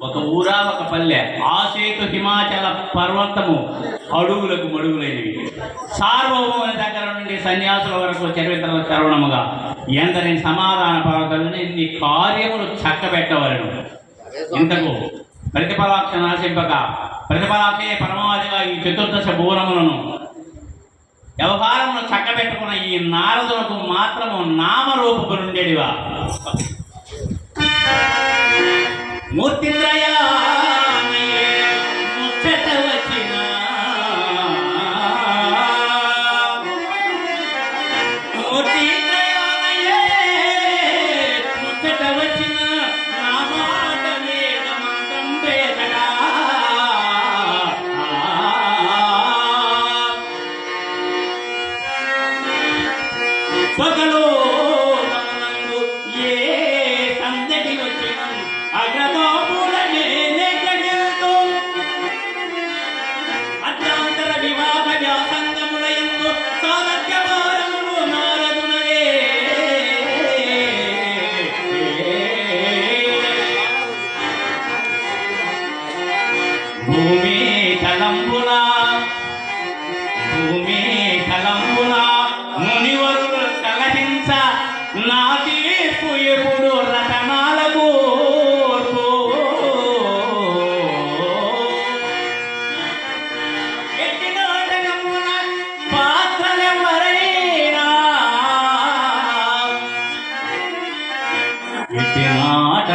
ఒక ఊరా ఒక పల్లె. ఆసేతు హిమాచల పర్వతము అడుగులకు మడుగులైనవి. సార్వభౌముల దగ్గర నుండి సన్యాసుల వరకు చరిత్ర చరవణముగా. ఎందరిని సమాధాన పర్వతాలను ఇన్ని కార్యములు చక్కబెట్టవలను. ఇంతకు ప్రతిఫలాక్ష నాశింపక ప్రతిఫలాక్షే పరమాధిగా ఈ చతుర్దశ భూరములను వ్యవహారమును చక్కబెట్టుకున్న ఈ నారదులకు మాత్రము నామరూపకులుండేడివా ಮೂರ್ತಿರಾಯ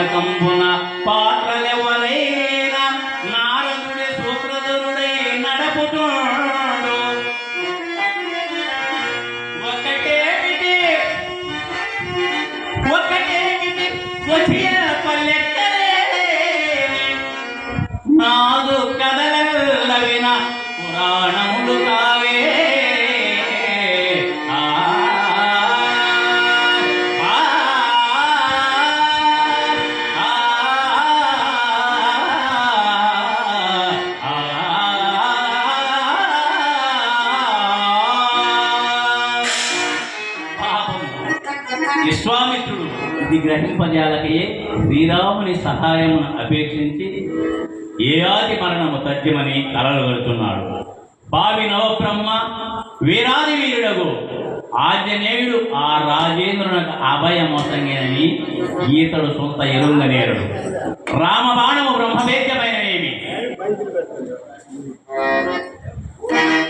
నాటకంబున పాత్రలెవరైనా నారదుడి సూత్రధరుడై నడపుతుండు ఒకటేమిటి ఒకటేమిటి వచ్చిన పల్లెక్కలే నాదు కథలవిన పురాణ విశ్వామిత్రుడు ఇది గ్రహింపజాలకయే శ్రీరాముని సహాయమును అపేక్షించి ఏ ఆది మరణము తథ్యమని కలలు కడుతున్నాడు. బావి నవబ్రహ్మ వీరాది వీరుడగు. ఆంజనేయుడు ఆ రాజేంద్రునకు అభయమోసంగేనని ఈతడు సొంత ఎరుంగనేరుడు. రామబాణము బ్రహ్మవేద్యమైనవేమి?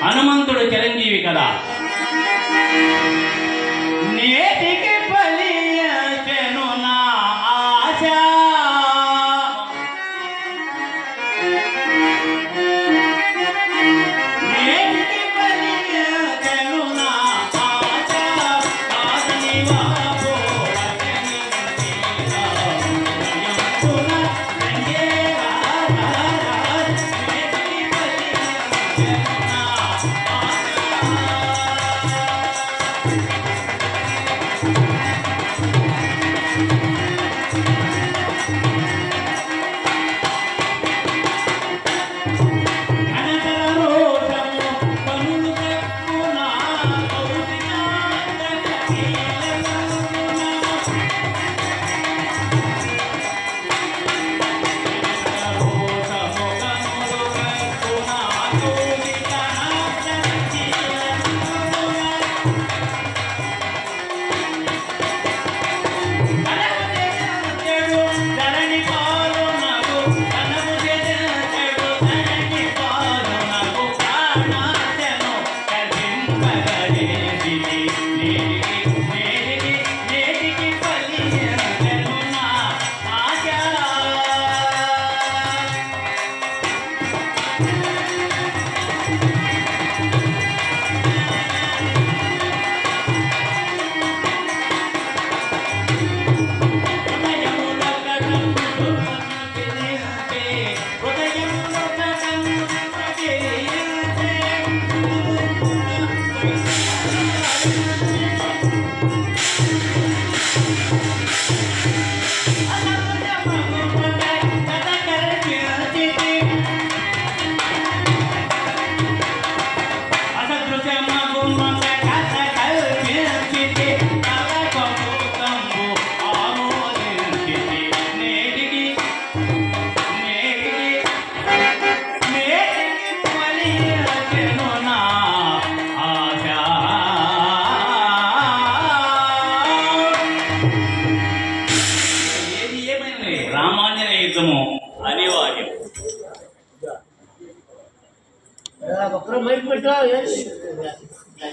హనుమంతుడు చిరంజీవి కదా? నేటి Draw.